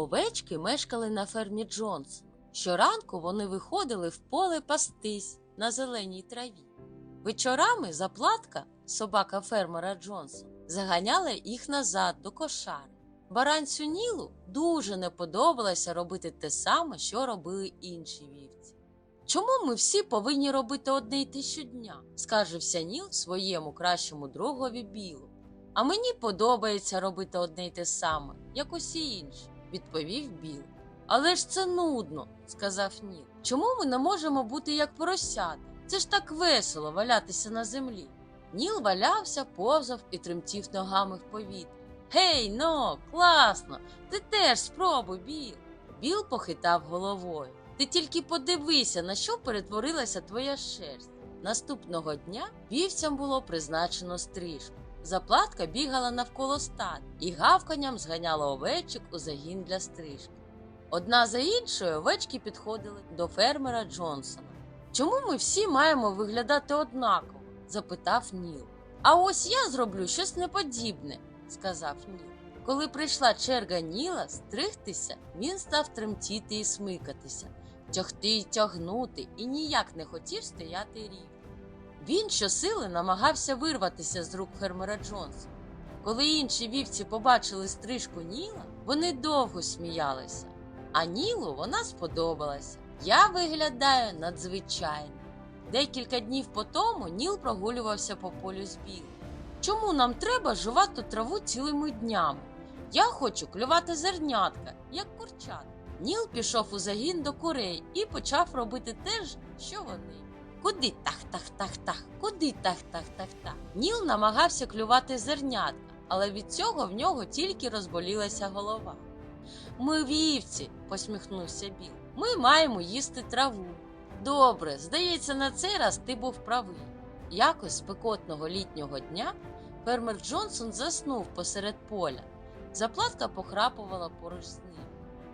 Овечки мешкали на фермі Джонсон. Щоранку вони виходили в поле пастись на зеленій траві. Вечорами заплатка, собака фермера Джонсон, заганяла їх назад до кошари. Баранцю Нілу дуже не подобалося робити те саме, що робили інші вівці. Чому ми всі повинні робити одне й те щодня? скаржився Ніл своєму кращому другові Білу. А мені подобається робити одне й те саме, як усі інші, відповів Біл. Але ж це нудно, сказав Ніл. Чому ми не можемо бути як поросята? Це ж так весело валятися на землі. Ніл валявся, повзав і тремтів ногами в повітрі. Гей, но, класно! Ти теж спробуй, Біл. Біл похитав головою. Ти тільки подивися, на що перетворилася твоя шерсть. Наступного дня вівцям було призначено стрижку. Заплатка бігала навколо стад і гавканням зганяла овечок у загін для стрижки. Одна за іншою овечки підходили до фермера Джонсона. Чому ми всі маємо виглядати однаково? запитав Ніл. А ось я зроблю щось неподібне, сказав Ніл. Коли прийшла черга Ніла стригтися, він став тремтіти і смикатися, тягти й тягнути і ніяк не хотів стояти рівно. Він щосили намагався вирватися з рук фермера Джонсона. Коли інші вівці побачили стрижку Ніла, вони довго сміялися, а Нілу вона сподобалася. Я виглядаю надзвичайно. Декілька днів по тому Ніл прогулювався по полю з білим. Чому нам треба жувати траву цілими днями? Я хочу клювати зернятка, як курчат. Ніл пішов у загін до курей і почав робити те ж, що вони. Куди тах-тах-тах-тах? Куди тах-тах-тах-тах? Ніл намагався клювати зернятка, але від цього в нього тільки розболілася голова. Ми вівці, посміхнувся Біл. Ми маємо їсти траву. Добре, здається, на цей раз ти був правий. Якось спекотного літнього дня фермер Джонсон заснув посеред поля. Заплатка похрапувала поруч з ним.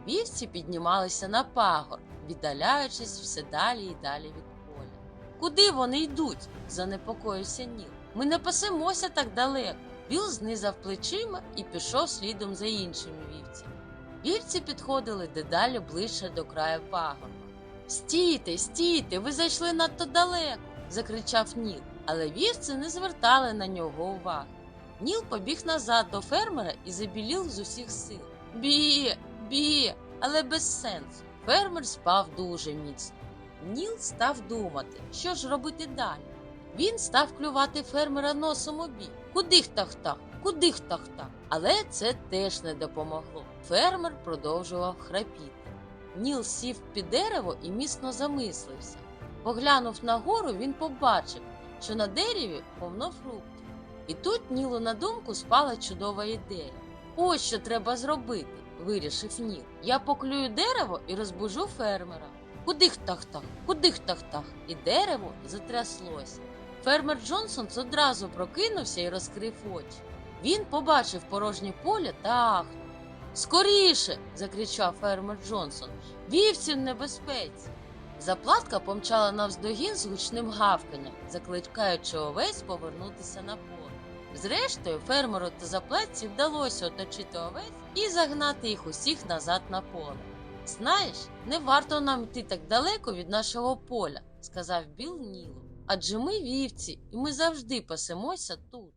Вівці піднімалися на пагор, віддаляючись все далі і далі від. Куди вони йдуть? занепокоївся Ніл. Ми не пасемося так далеко. Біл знизав плечима і пішов слідом за іншими вівцями. Вівці підходили дедалі ближче до краю пагорба. Стійте, стійте, ви зайшли надто далеко, закричав Ніл, але вівці не звертали на нього уваги. Ніл побіг назад до фермера і забілів з усіх сил. Бі, бі, але без сенсу. Фермер спав дуже міцно. Ніл став думати, що ж робити далі. Він став клювати фермера носом у. Куди хтах-тах, куди хтах-тах. Але це теж не допомогло. Фермер продовжував храпіти. Ніл сів під дерево і міцно замислився. Поглянув нагору, він побачив, що на дереві повно фруктів. І тут Нілу на думку спала чудова ідея. Ось що треба зробити, вирішив Ніл. Я поклюю дерево і розбужу фермера. Куди хтах-тах? І дерево затряслося. Фермер Джонсон одразу прокинувся і розкрив очі. Він побачив порожнє поле та ахнув. Скоріше. закричав фермер Джонсон. Вівці в небезпеці. Заплатка помчала навздогін з гучним гавканням, закликаючи овець повернутися на поле. Зрештою, фермеру та заплатці вдалося оточити овець і загнати їх усіх назад на поле. Знаєш, не варто нам йти так далеко від нашого поля, сказав Біл Нілу. Адже ми вівці, і ми завжди пасемося тут.